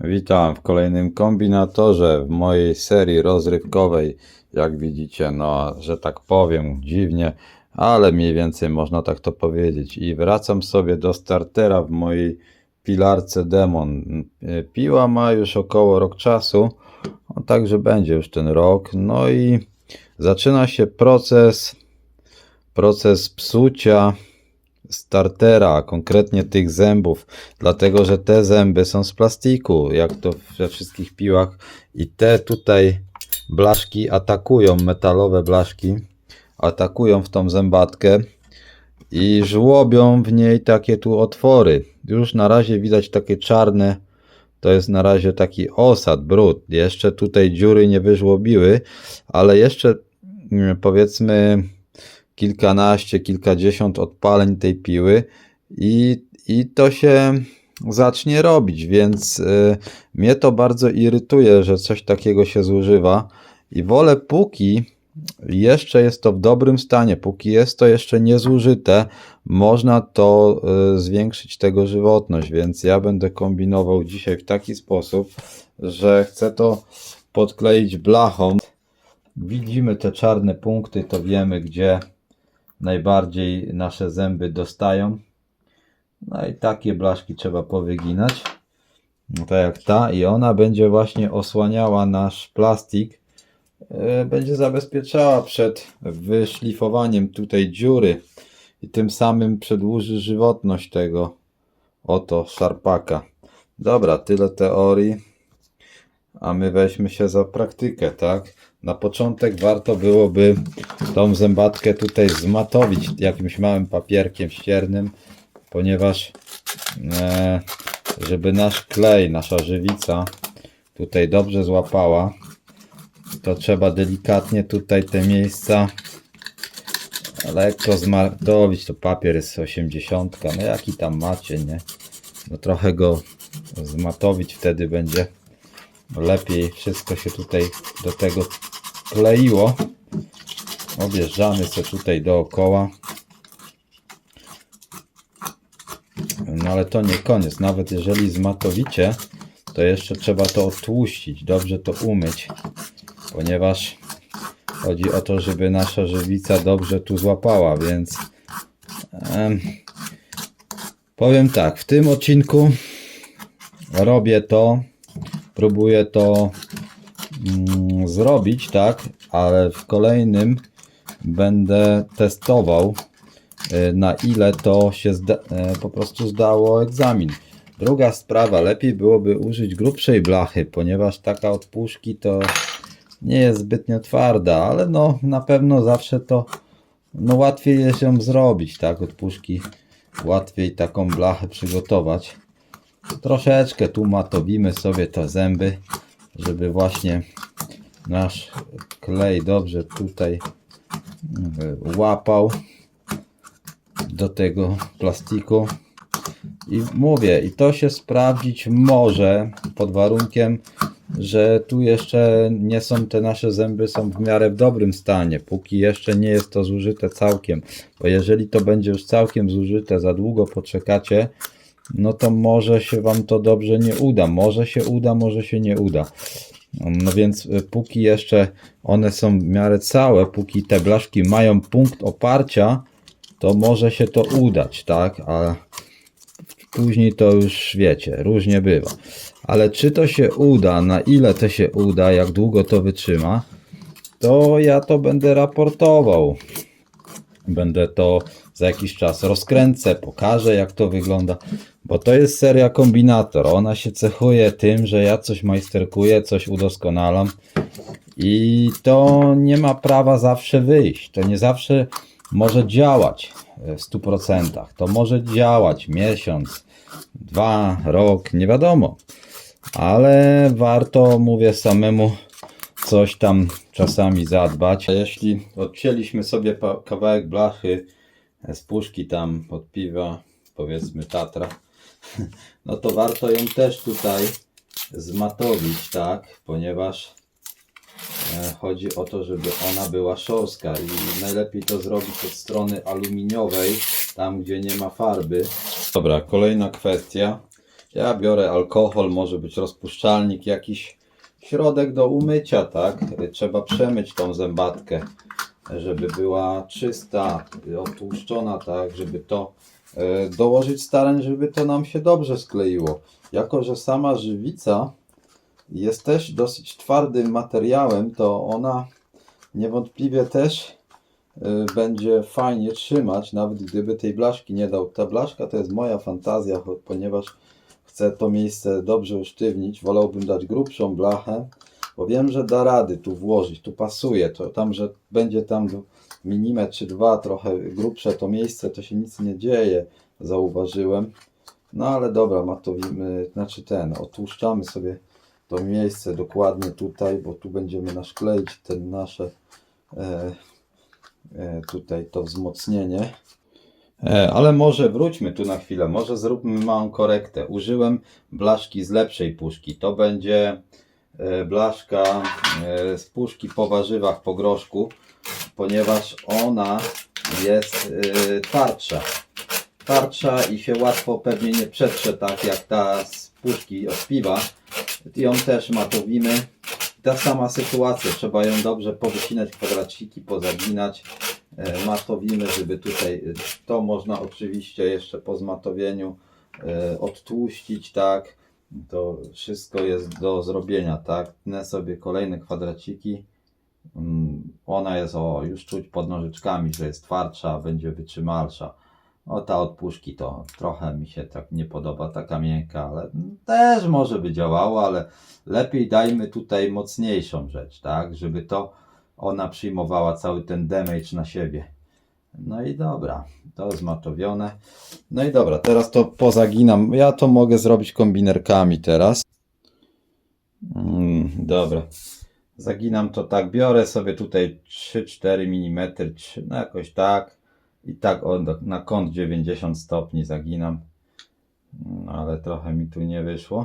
Witam w kolejnym kombinatorze w mojej serii rozrywkowej. Jak widzicie, no, że tak powiem, dziwnie, ale mniej więcej można tak to powiedzieć. I wracam sobie do startera w mojej pilarce Demon. Piła ma już około rok czasu, no, także będzie już ten rok. No i zaczyna się proces, proces psucia startera, konkretnie tych zębów, dlatego że te zęby są z plastiku, jak to we wszystkich piłach i te tutaj blaszki atakują, metalowe blaszki, atakują w tą zębatkę i żłobią w niej takie tu otwory. Już na razie widać takie czarne, to jest na razie taki osad, brud. Jeszcze tutaj dziury nie wyżłobiły, ale jeszcze mm, powiedzmy kilkanaście, kilkadziesiąt odpaleń tej piły i, i to się zacznie robić, więc y, mnie to bardzo irytuje, że coś takiego się zużywa i wolę póki jeszcze jest to w dobrym stanie, póki jest to jeszcze niezużyte, można to y, zwiększyć tego żywotność, więc ja będę kombinował dzisiaj w taki sposób, że chcę to podkleić blachą. Widzimy te czarne punkty, to wiemy gdzie najbardziej nasze zęby dostają. No i takie blaszki trzeba powyginać. No tak jak ta i ona będzie właśnie osłaniała nasz plastik. e, Będzie zabezpieczała przed wyszlifowaniem tutaj dziury i tym samym przedłuży żywotność tego oto szarpaka. Dobra, tyle teorii. A my weźmy się za praktykę, tak? Na początek warto byłoby tą zębatkę tutaj zmatowić jakimś małym papierkiem ściernym, ponieważ e, żeby nasz klej, nasza żywica tutaj dobrze złapała, to trzeba delikatnie tutaj te miejsca lekko zmatowić. To papier jest 80, no jaki tam macie, nie? No trochę go zmatowić, wtedy będzie lepiej wszystko się tutaj do tego kleiło. Objeżdżamy sobie tutaj dookoła. No ale to nie koniec. Nawet jeżeli zmatowicie, to jeszcze trzeba to odtłuścić, dobrze to umyć, ponieważ chodzi o to, żeby nasza żywica dobrze tu złapała, więc em, powiem tak, w tym odcinku robię to, próbuję to mm, zrobić, tak, ale w kolejnym będę testował y, na ile to się y, po prostu zdało egzamin. Druga sprawa, lepiej byłoby użyć grubszej blachy, ponieważ taka od puszki to nie jest zbytnio twarda, ale no na pewno zawsze to no łatwiej jest ją zrobić, tak, od puszki łatwiej taką blachę przygotować. Troszeczkę tu matowimy sobie te zęby, żeby właśnie nasz klej dobrze tutaj y, łapał do tego plastiku. I mówię, i to się sprawdzić może pod warunkiem, że tu jeszcze nie są te nasze zęby są w miarę w dobrym stanie, póki jeszcze nie jest to zużyte całkiem. Bo jeżeli to będzie już całkiem zużyte, za długo poczekacie, no to może się Wam to dobrze nie uda. Może się uda, może się nie uda. No więc y, póki jeszcze one są w miarę całe, póki te blaszki mają punkt oparcia, to może się to udać, tak? A później to już wiecie, różnie bywa. Ale czy to się uda, na ile to się uda, jak długo to wytrzyma, to ja to będę raportował. Będę to za jakiś czas rozkręcę, pokażę jak to wygląda, bo to jest seria kombinator. Ona się cechuje tym, że ja coś majsterkuję, coś udoskonalam i to nie ma prawa zawsze wyjść. To nie zawsze może działać w 100%. To może działać miesiąc, dwa, rok, nie wiadomo. Ale warto, mówię, samemu coś tam czasami zadbać. A jeśli odcięliśmy sobie kawałek blachy z puszki tam od piwa, powiedzmy Tatra, no to warto ją też tutaj zmatowić, tak? Ponieważ e, chodzi o to, żeby ona była szorska i najlepiej to zrobić od strony aluminiowej, tam gdzie nie ma farby. Dobra, kolejna kwestia. Ja biorę alkohol, może być rozpuszczalnik, jakiś środek do umycia, tak? Trzeba przemyć tą zębatkę, żeby była czysta, otłuszczona, tak? Żeby to e, dołożyć starań, żeby to nam się dobrze skleiło. Jako, że sama żywica jest też dosyć twardym materiałem, to ona niewątpliwie też y, będzie fajnie trzymać, nawet gdyby tej blaszki nie dał. Ta blaszka to jest moja fantazja, ponieważ chcę to miejsce dobrze usztywnić. Wolałbym dać grubszą blachę, bo wiem, że da rady tu włożyć, tu pasuje. To tam, że będzie tam milimetr czy dwa trochę grubsze to miejsce, to się nic nie dzieje, zauważyłem. No ale dobra, matowimy, znaczy ten, otłuszczamy sobie to miejsce dokładnie tutaj, bo tu będziemy naszkleić ten nasze e, e, tutaj to wzmocnienie. E, ale może wróćmy tu na chwilę, może zróbmy małą korektę. Użyłem blaszki z lepszej puszki. To będzie blaszka e, z puszki po warzywach, po groszku, ponieważ ona jest e, twardsza. Twardsza i się łatwo pewnie nie przetrze tak jak ta z puszki od piwa. Ją też matowimy. Ta sama sytuacja, trzeba ją dobrze powycinać kwadraciki, pozaginać. E, Matowimy, żeby tutaj, e, to można oczywiście jeszcze po zmatowieniu e, odtłuścić, tak. To wszystko jest do zrobienia, tak. Tnę sobie kolejne kwadraciki. Mm, Ona jest, o, już czuć pod nożyczkami, że jest twardsza, będzie wytrzymalsza. O, ta od puszki to trochę mi się tak nie podoba, taka miękka, ale też może by działała, ale lepiej dajmy tutaj mocniejszą rzecz, tak, żeby to ona przyjmowała cały ten damage na siebie. No i dobra, to zmatowione. No i dobra, teraz to pozaginam. Ja to mogę zrobić kombinerkami teraz. Mm, dobra. Zaginam to tak, biorę sobie tutaj 3-4 mm, czy- no jakoś tak. I tak o, do- na kąt 90 stopni zaginam. No, ale trochę mi tu nie wyszło.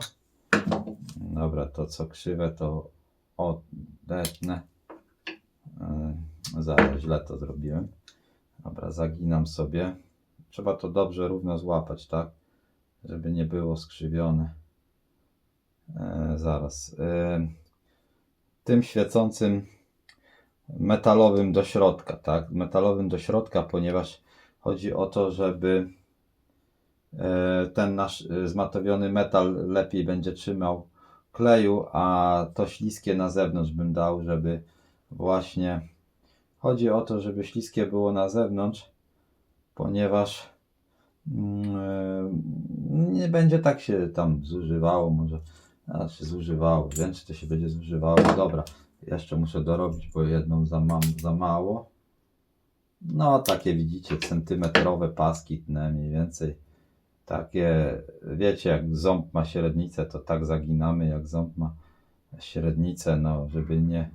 Dobra, to co krzywe to odetnę. Yy, zaraz źle to zrobiłem. Dobra, zaginam sobie. Trzeba to dobrze równo złapać, tak? Żeby nie było skrzywione. E, zaraz. E, tym świecącym metalowym do środka, tak? Metalowym do środka, ponieważ chodzi o to, żeby e, ten nasz e, zmatowiony metal lepiej będzie trzymał kleju, a to śliskie na zewnątrz bym dał, żeby właśnie chodzi o to, żeby śliskie było na zewnątrz, ponieważ mm, e, nie będzie tak się tam zużywało, może znaczy zużywało, więcej to się będzie zużywało. Dobra, jeszcze muszę dorobić, bo jedną za, mam za mało. No, takie widzicie, centymetrowe paski tnę mniej więcej. Takie, wiecie, jak ząb ma średnicę, to tak zaginamy, jak ząb ma średnicę, no, żeby nie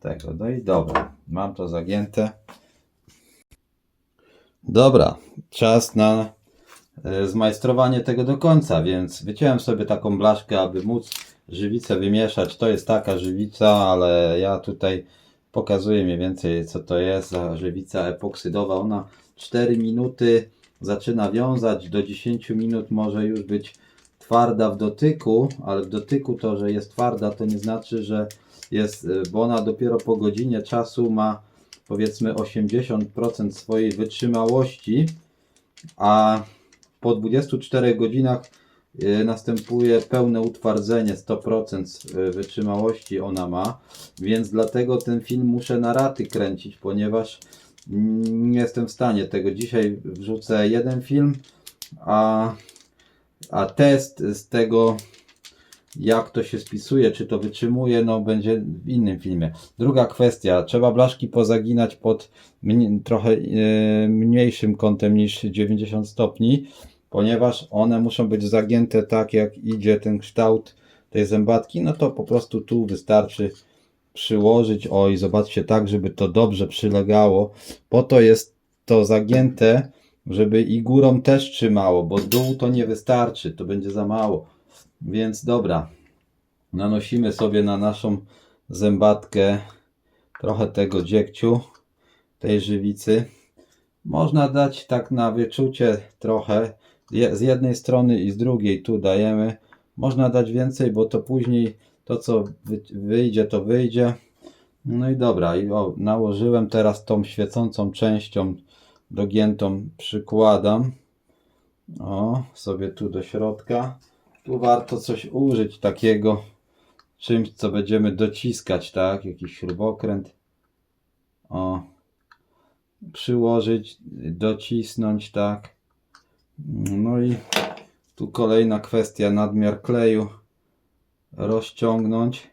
tego. No i dobra, mam to zagięte. Dobra, czas na e, zmajstrowanie tego do końca, więc wyciąłem sobie taką blaszkę, aby móc żywicę wymieszać. To jest taka żywica, ale ja tutaj pokazuję mniej więcej co to jest za żywica epoksydowa. Ona 4 minuty zaczyna wiązać, do 10 minut może już być twarda w dotyku, ale w dotyku to, że jest twarda, to nie znaczy, że jest, y, bo ona dopiero po godzinie czasu ma powiedzmy 80% swojej wytrzymałości, a po 24 godzinach y, następuje pełne utwardzenie, 100% y, wytrzymałości ona ma, więc dlatego ten film muszę na raty kręcić, ponieważ nie jestem w stanie tego. Dzisiaj wrzucę jeden film, a, a test z tego jak to się spisuje, czy to wytrzymuje, no będzie w innym filmie. Druga kwestia, trzeba blaszki pozaginać pod trochę e, mniejszym kątem niż 90 stopni, ponieważ one muszą być zagięte tak, jak idzie ten kształt tej zębatki, no to po prostu tu wystarczy przyłożyć, oj, zobaczcie, tak, żeby to dobrze przylegało, po to jest to zagięte, żeby i górą też trzymało, bo dół to nie wystarczy, to będzie za mało. Więc dobra, nanosimy sobie na naszą zębatkę trochę tego dziegciu, tej żywicy. Można dać tak na wyczucie trochę, z jednej strony i z drugiej tu dajemy. Można dać więcej, bo to później to co wy, wyjdzie, to wyjdzie. No i dobra, i o, nałożyłem teraz tą świecącą częścią dogiętą przykładam. O, sobie tu do środka. Tu warto coś użyć takiego, czymś co będziemy dociskać, tak? Jakiś śrubokręt. O, przyłożyć, docisnąć, tak. No i tu kolejna kwestia, nadmiar kleju rozciągnąć.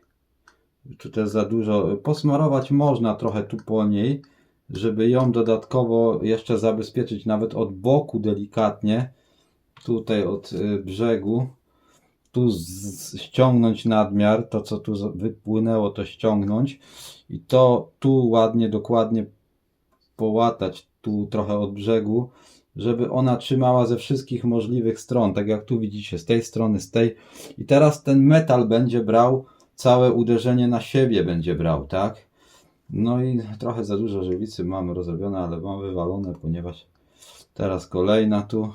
Tu też za dużo, posmarować można trochę tu po niej, żeby ją dodatkowo jeszcze zabezpieczyć, nawet od boku delikatnie, tutaj od y, brzegu, tu ściągnąć nadmiar, to co tu wypłynęło, to ściągnąć i to tu ładnie, dokładnie połatać, tu trochę od brzegu, żeby ona trzymała ze wszystkich możliwych stron, tak jak tu widzicie, z tej strony, z tej. I teraz ten metal będzie brał całe uderzenie na siebie będzie brał, tak? No i trochę za dużo żywicy mamy rozrobione, ale mam wywalone, ponieważ teraz kolejna tu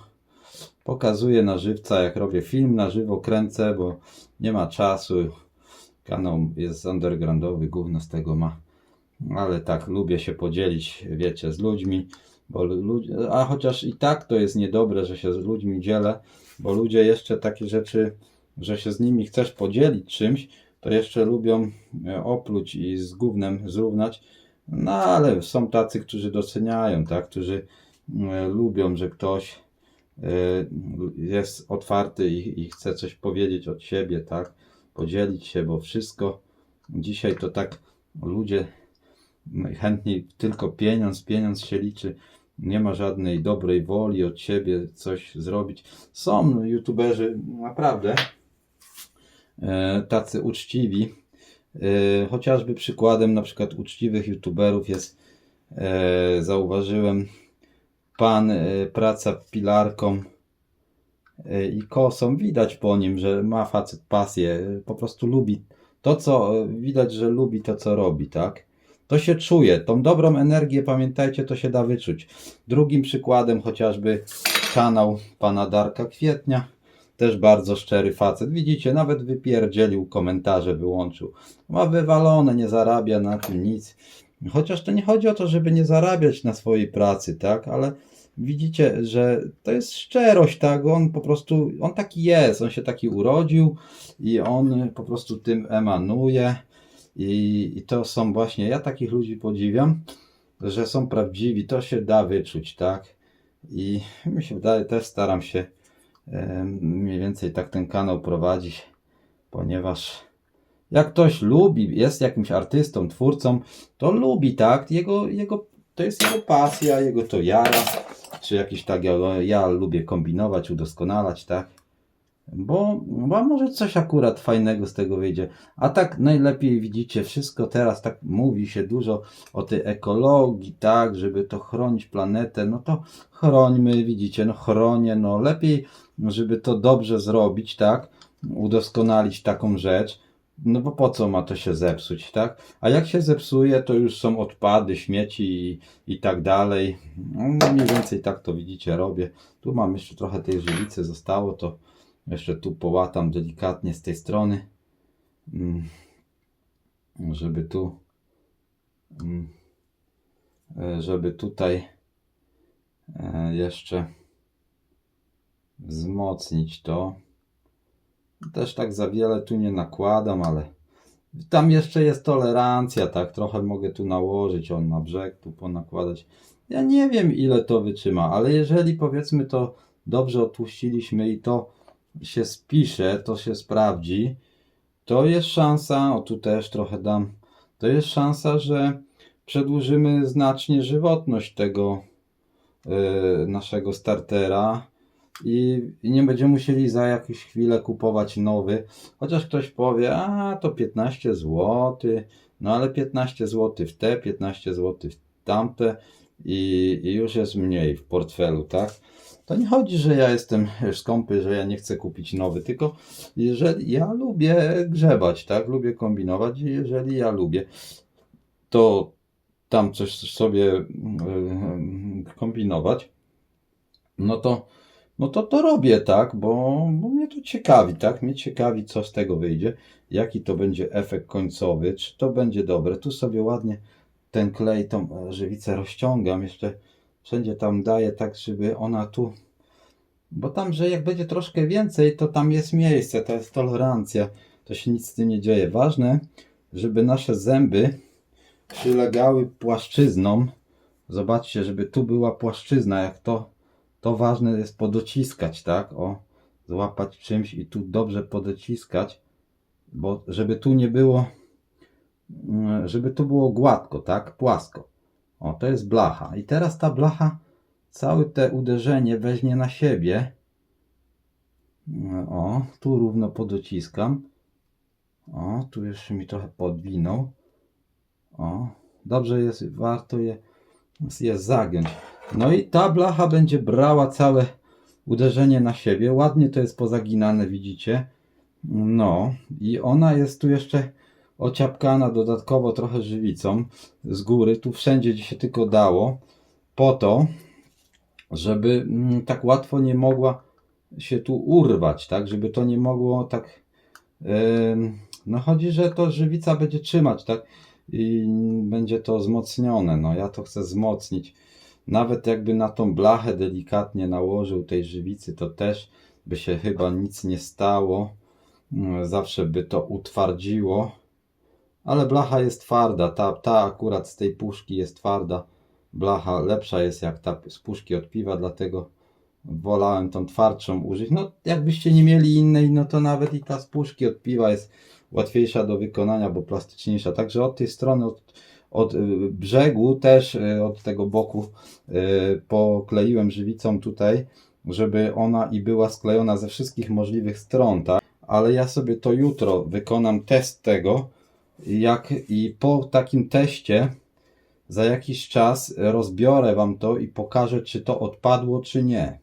pokazuję na żywca, jak robię film na żywo, kręcę, bo nie ma czasu. Kanał jest undergroundowy, gówno z tego ma. Ale tak, lubię się podzielić, wiecie, z ludźmi, bo ludzie, a chociaż i tak to jest niedobre, że się z ludźmi dzielę, bo ludzie jeszcze takie rzeczy, że się z nimi chcesz podzielić czymś, to jeszcze lubią e, opluć i z gównem zrównać. No ale są tacy, którzy doceniają, tak, którzy e, lubią, że ktoś jest otwarty i, i chce coś powiedzieć od siebie, tak, podzielić się, bo wszystko dzisiaj to tak ludzie chętniej tylko pieniądz, pieniądz się liczy. Nie ma żadnej dobrej woli od siebie coś zrobić. Są youtuberzy naprawdę e, tacy uczciwi. E, chociażby przykładem na przykład uczciwych youtuberów jest, e, zauważyłem, pan e, praca pilarką e, i kosą. Widać po nim, że ma facet pasję, po prostu lubi to, co e, widać, że lubi to, co robi, tak? To się czuje, tą dobrą energię, pamiętajcie, to się da wyczuć. Drugim przykładem chociażby kanał pana Darka Kwietnia, też bardzo szczery facet. Widzicie, nawet wypierdzielił komentarze, wyłączył. Ma wywalone, nie zarabia na tym nic. Chociaż to nie chodzi o to, żeby nie zarabiać na swojej pracy, tak? Ale widzicie, że to jest szczerość, tak? On po prostu, on taki jest, on się taki urodził i on po prostu tym emanuje. I, I to są właśnie, ja takich ludzi podziwiam, że są prawdziwi, to się da wyczuć, tak? I mi się wydaje, też staram się em, mniej więcej tak ten kanał prowadzić, ponieważ jak ktoś lubi, jest jakimś artystą, twórcą, to lubi, tak? Jego, jego, to jest jego pasja, jego to jara, czy jakiś tak, ja, ja lubię kombinować, udoskonalać, tak? Bo, bo może coś akurat fajnego z tego wyjdzie. A tak najlepiej widzicie, wszystko teraz tak mówi się dużo o tej ekologii, tak, żeby to chronić planetę, no to chrońmy, widzicie, no chronię, no lepiej, żeby to dobrze zrobić, tak, udoskonalić taką rzecz, no bo po co ma to się zepsuć, tak? A jak się zepsuje, to już są odpady, śmieci i, i tak dalej. No mniej więcej tak to widzicie, robię. Tu mam jeszcze trochę tej żywicy zostało, to jeszcze tu połatam delikatnie z tej strony, mm, żeby tu, mm, e, żeby tutaj e, jeszcze wzmocnić to. Też tak za wiele tu nie nakładam, ale tam jeszcze jest tolerancja, tak? Trochę mogę tu nałożyć, on na brzeg, tu ponakładać. Ja nie wiem, ile to wytrzyma, ale jeżeli powiedzmy to dobrze otłuściliśmy i to się spisze, to się sprawdzi, to jest szansa, o tu też trochę dam, to jest szansa, że przedłużymy znacznie żywotność tego e, naszego startera i, i nie będziemy musieli za jakąś chwilę kupować nowy. Chociaż ktoś powie, a to 15 zł, no ale 15 zł w te, 15 zł w tamte i, i już jest mniej w portfelu, tak? To nie chodzi, że ja jestem skąpy, że ja nie chcę kupić nowy, tylko jeżeli ja lubię grzebać, tak? Lubię kombinować i jeżeli ja lubię, to tam coś sobie yy, kombinować, no to no to to robię, tak, bo, bo mnie to ciekawi, tak, mnie ciekawi, co z tego wyjdzie, jaki to będzie efekt końcowy, czy to będzie dobre. Tu sobie ładnie ten klej, tą e, żywicę rozciągam, jeszcze wszędzie tam daję tak, żeby ona tu, bo tam, że jak będzie troszkę więcej, to tam jest miejsce, to jest tolerancja, to się nic z tym nie dzieje. Ważne, żeby nasze zęby przylegały płaszczyzną. Zobaczcie, żeby tu była płaszczyzna, jak to, to ważne jest podociskać, tak? O, złapać czymś i tu dobrze podociskać, bo żeby tu nie było, mm, żeby tu było gładko, tak? Płasko. O, to jest blacha. I teraz ta blacha całe te uderzenie weźmie na siebie. O, tu równo podociskam. O, tu jeszcze mi trochę podwinął. O, dobrze jest, warto je, je zagiąć. No i ta blacha będzie brała całe uderzenie na siebie. Ładnie to jest pozaginane, widzicie. No i ona jest tu jeszcze ociapkana dodatkowo trochę żywicą z góry, tu wszędzie gdzie się tylko dało, po to, żeby mm, tak łatwo nie mogła się tu urwać, tak, żeby to nie mogło tak, no chodzi, że to żywica będzie trzymać, tak, i będzie to wzmocnione, no ja to chcę wzmocnić, nawet jakby na tą blachę delikatnie nałożył tej żywicy, to też by się chyba nic nie stało, Mm, zawsze by to utwardziło, ale blacha jest twarda, ta, ta akurat z tej puszki jest twarda, blacha lepsza jest jak ta z puszki od piwa, dlatego wolałem tą twardszą użyć. No, jakbyście nie mieli innej, no to nawet i ta z puszki od piwa jest łatwiejsza do wykonania, bo plastyczniejsza. Także od tej strony, od, od y, brzegu też, y, od tego boku y, pokleiłem żywicą tutaj, żeby ona i była sklejona ze wszystkich możliwych stron, tak? Ale ja sobie to jutro wykonam test tego, jak i po takim teście za jakiś czas rozbiorę Wam to i pokażę, czy to odpadło, czy nie.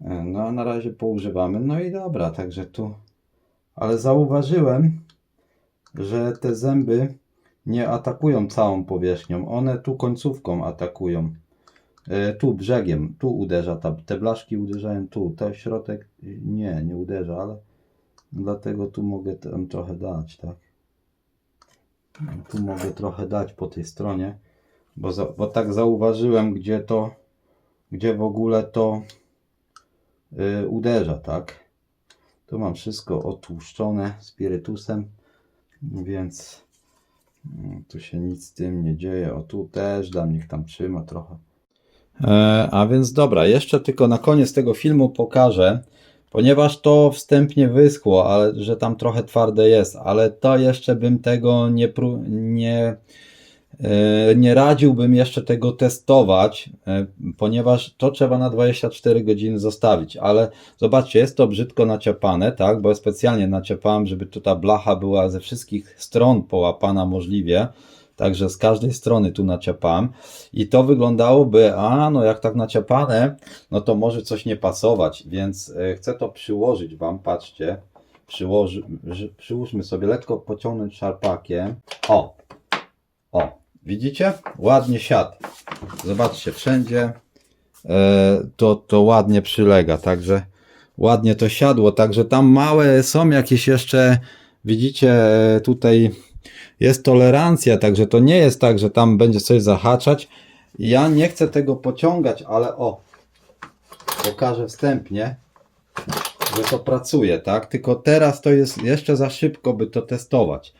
E, No, na razie poużywamy. No i dobra, także tu. Ale zauważyłem, że te zęby nie atakują całą powierzchnią. One tu końcówką atakują. E, Tu brzegiem, tu uderza. Ta, te blaszki uderzają tu. Ten środek nie, nie uderza, ale dlatego tu mogę tam trochę dać, tak? Tu mogę trochę dać po tej stronie, bo, za, bo tak zauważyłem, gdzie to, gdzie w ogóle to y, uderza, tak? Tu mam wszystko otłuszczone spirytusem, więc tu się nic z tym nie dzieje. O tu też dam, niech tam trzyma trochę. E, a więc dobra, jeszcze tylko na koniec tego filmu pokażę, ponieważ to wstępnie wyschło, ale że tam trochę twarde jest, ale to jeszcze bym tego nie, pró- nie, nie radziłbym jeszcze tego testować, e, ponieważ to trzeba na 24 godziny zostawić, ale zobaczcie, jest to brzydko naciapane, tak, bo ja specjalnie naciapałem, żeby tu ta blacha była ze wszystkich stron połapana możliwie, Także z każdej strony tu naciapałem i to wyglądałoby, a no jak tak naciapane, no to może coś nie pasować, więc e, chcę to przyłożyć Wam, patrzcie, Przyłoży, ży- przyłóżmy sobie, lekko pociągnąć szarpakiem, o, o, widzicie? Ładnie siadł, zobaczcie, wszędzie e, to, to ładnie przylega, także ładnie to siadło, także tam małe są jakieś jeszcze, widzicie, e, tutaj jest tolerancja, także to nie jest tak, że tam będzie coś zahaczać. Ja nie chcę tego pociągać, ale o, pokażę wstępnie, że to pracuje, tak? Tylko teraz to jest jeszcze za szybko, by to testować.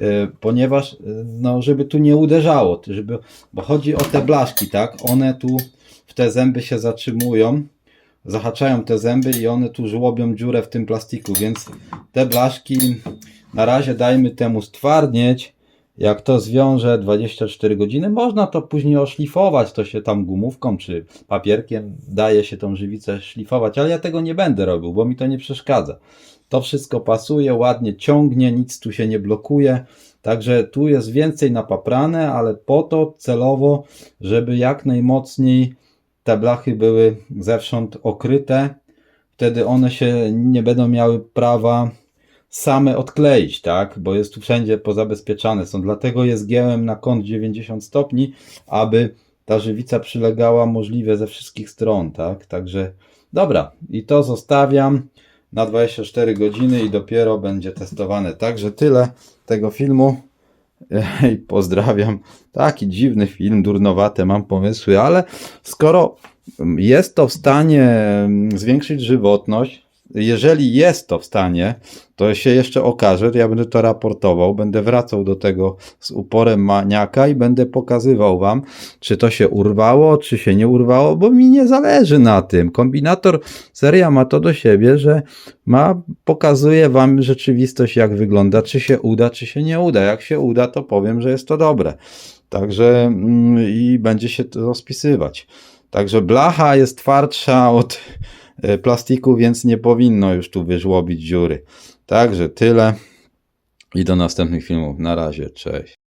Yy, ponieważ, yy, no, żeby tu nie uderzało, żeby, bo chodzi o te blaszki, tak? One tu w te zęby się zatrzymują, zahaczają te zęby i one tu żłobią dziurę w tym plastiku, więc te blaszki na razie dajmy temu stwardnieć. Jak to zwiąże 24 godziny, można to później oszlifować, to się tam gumówką czy papierkiem daje się tą żywicę szlifować, ale ja tego nie będę robił, bo mi to nie przeszkadza. To wszystko pasuje, ładnie ciągnie, nic tu się nie blokuje. Także tu jest więcej napaprane, ale po to celowo, żeby jak najmocniej te blachy były zewsząd okryte. Wtedy one się nie będą miały prawa same odkleić, tak? Bo jest tu wszędzie pozabezpieczane są. Dlatego jest giełem na kąt 90 stopni, aby ta żywica przylegała możliwie ze wszystkich stron, tak? Także dobra, i to zostawiam na 24 godziny i dopiero będzie testowane. Także tyle tego filmu. Pozdrawiam. Taki dziwny film, durnowate mam pomysły, ale skoro jest to w stanie mm, zwiększyć żywotność, jeżeli jest to w stanie, to się jeszcze okaże, ja będę to raportował, będę wracał do tego z uporem maniaka i będę pokazywał wam, czy to się urwało, czy się nie urwało, bo mi nie zależy na tym. Kombinator seria ma to do siebie, że ma, pokazuje wam rzeczywistość, jak wygląda, czy się uda, czy się nie uda. Jak się uda, to powiem, że jest to dobre. Także mm, i będzie się to rozpisywać. Także blacha jest twardsza od plastiku, więc nie powinno już tu wyżłobić dziury. Także tyle i do następnych filmów. Na razie, cześć.